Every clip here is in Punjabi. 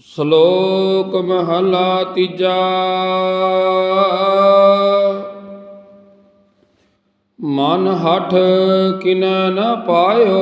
ਸ਼ਲੋਕ ਮਹਲਾ ਤੀਜਾ। ਮਨ ਹਠ ਕਿਨੈ ਨ ਪਾਇਓ।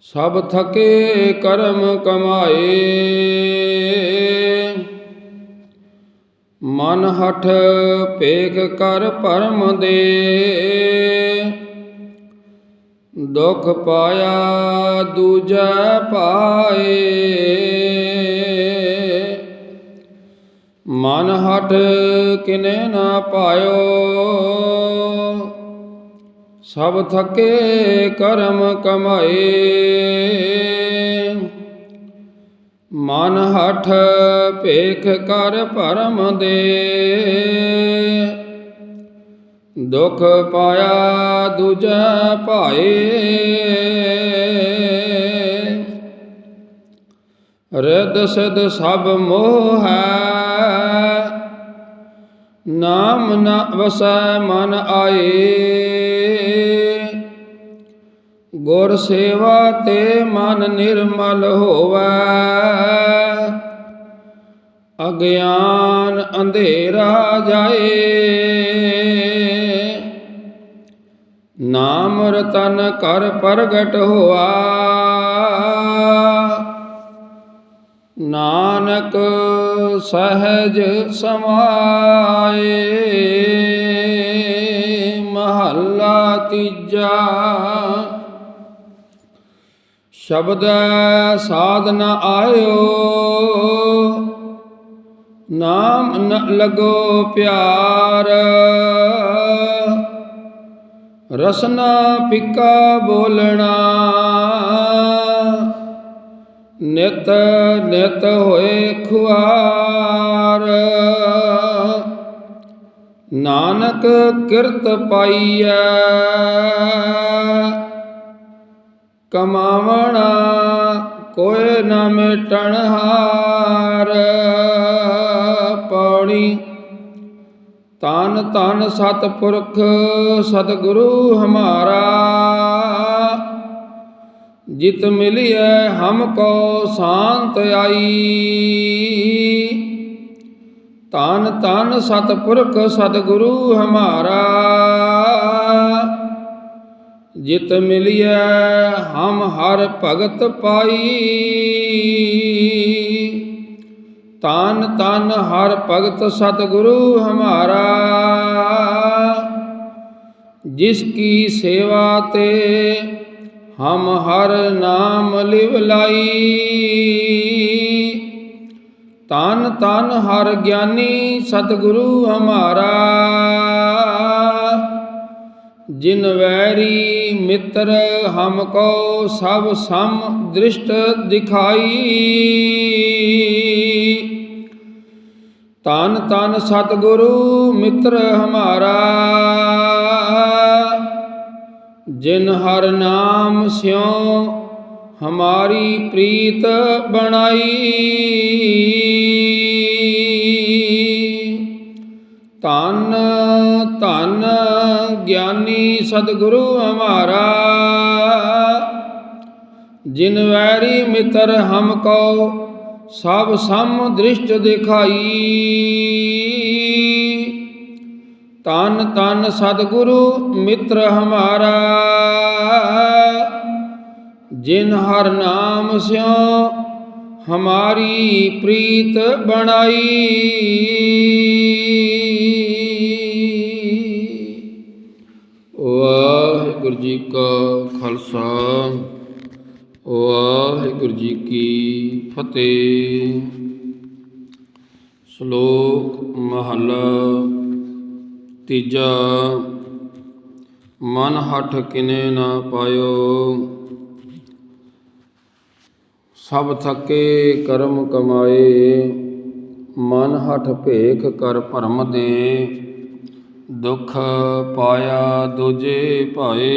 ਸਭ ਥਕੇ ਕਰਮ ਕਮਾਏ। ਮਨ ਹਠ ਭੇਖ ਕਰ ਪਰਮ ਦੇ। ਦੁਖ ਪਾਇਆ ਦੂਜਾ ਪਾਏ। ਮਨ ਹਟ ਕਿਨੇ ਨਾ ਪਾਇਓ। ਸਭ ਥਕੇ ਕਰਮ ਕਮਾਏ। ਮਨ ਹਠ ਭੇਖ ਕਰ ਪਰਮ ਦੇ। ਦੁਖ ਪਾਇਆ ਦੂਜੈ ਭਾਏ। ਰਿਦ ਸਿਧ ਸਭ ਮੋਹ ਹੈ। ਨਾਮ ਨਾ ਵਸੈ ਮਨ ਆਏ। ਗੁਰ ਸੇਵਾ ਤੇ ਮਨ ਨਿਰਮਲ ਹੋਵੇ। ਅਗਿਆਨ ਅੰਧੇਰਾ ਜਾਏ। ਨਾਮ ਰਤਨ ਕਰ ਪ੍ਰਗਟ ਹੋਆ। ਨਾਨਕ ਸਹਿਜ ਸਮਾਏ, ਮਹੱਲਾ ਤੀਜਾ। ਸ਼ਬਦ ਸਾਧ ਨ ਆਇਓ, ਨਾਮ ਨ ਲਗੋ ਪਿਆਰ। ਰਸਨਾ ਫਿੱਕਾ ਬੋਲਣਾ। ਨਿਤ ਨਿਤ ਹੋਏ ਖੁਆਰ। ਨਾਨਕ ਕਿਰਤ ਪਾਈਐ। ਕਮਾਵਣਾ ਕੋਇ ਨਾ ਮਿਟਣ ਹਾਰ ਤਨ ਤਨ ਸਤਪੁਰਖ ਸਤਗੁਰੂ ਹਮਾਰਾ। ਜਿਤ ਮਿਲਿਐ ਹਮ ਕੋ ਸ਼ਾਂਤ ਆਈ। ਤਨ ਤਨ ਸਤਪੁਰਖ ਸਤਿਗੁਰੂ ਹਮਾਰਾ। ਜਿਤ ਮਿਲਿਐ ਹਮ ਹਰ ਭਗਤ ਪਾਈ। ਤਨ ਤਨ ਹਰ ਭਗਤ ਸਤਿਗੁਰੂ ਹਮਾਰਾ। ਜਿਸ ਕੀ ਸੇਵਾ ਤੇ ਹਮ ਹਰ ਨਾਮ ਲਿਵ ਲਾਈ। ਤਨ ਤਨ ਹਰ ਗਿਆਨੀ ਸਤਿਗੁਰੂ ਹਮਾਰਾ। ਜਿਨ ਵੈਰੀ ਮਿੱਤਰ ਹਮ ਕੋ ਸਭ ਸਮ ਦ੍ਰਿਸ਼ਟ ਦਿਖਾਈ। ਤਨ ਤਨ ਸਤਿਗੁਰੂ ਮਿੱਤਰ ਹਮਾਰਾ। ਜਿਨ ਹਰ ਨਾਮ ਸਿਉ, ਹਮਾਰੀ ਪ੍ਰੀਤ ਬਣਾਈ। ਤਨ ਤਨ ਗਿਆਨੀ ਸਤਿਗੁਰੂ ਹਮਾਰਾ। ਜਿਨ ਵੈਰੀ ਮਿੱਤਰ ਹਮ ਕੋ ਸਭ ਸਮ ਦ੍ਰਿਸ਼ਟ ਦਿਖਾਈ। ਤਨ ਤਨ ਸਤਿਗੁਰੂ ਮਿੱਤਰ ਹਮਾਰਾ, ਜਿਨ ਹਰ ਨਾਮ ਸਿਉ ਹਮਾਰੀ ਪ੍ਰੀਤ ਬਣਾਈ। ਵਾਹਿਗੁਰੂ ਜੀ ਕਾ ਖਾਲਸਾ। ਵਾਹਿਗੁਰੂ ਜੀ ਕੀ ਫਤਿਹ। ਸ਼ਲੋਕ ਮਹਲਾ ਤੀਜਾ, ਮਨ ਹਠ ਕਿਨੇ ਨਾ ਪਾਇਓ। ਸਭ ਥਕੇ ਕਰਮ ਕਮਾਏ, ਮਨ ਹਠ ਭੇਖ ਕਰ ਭਰਮ ਦੇ। ਦੁਖ ਪਾਇਆ ਦੂਜੇ ਭਾਏ।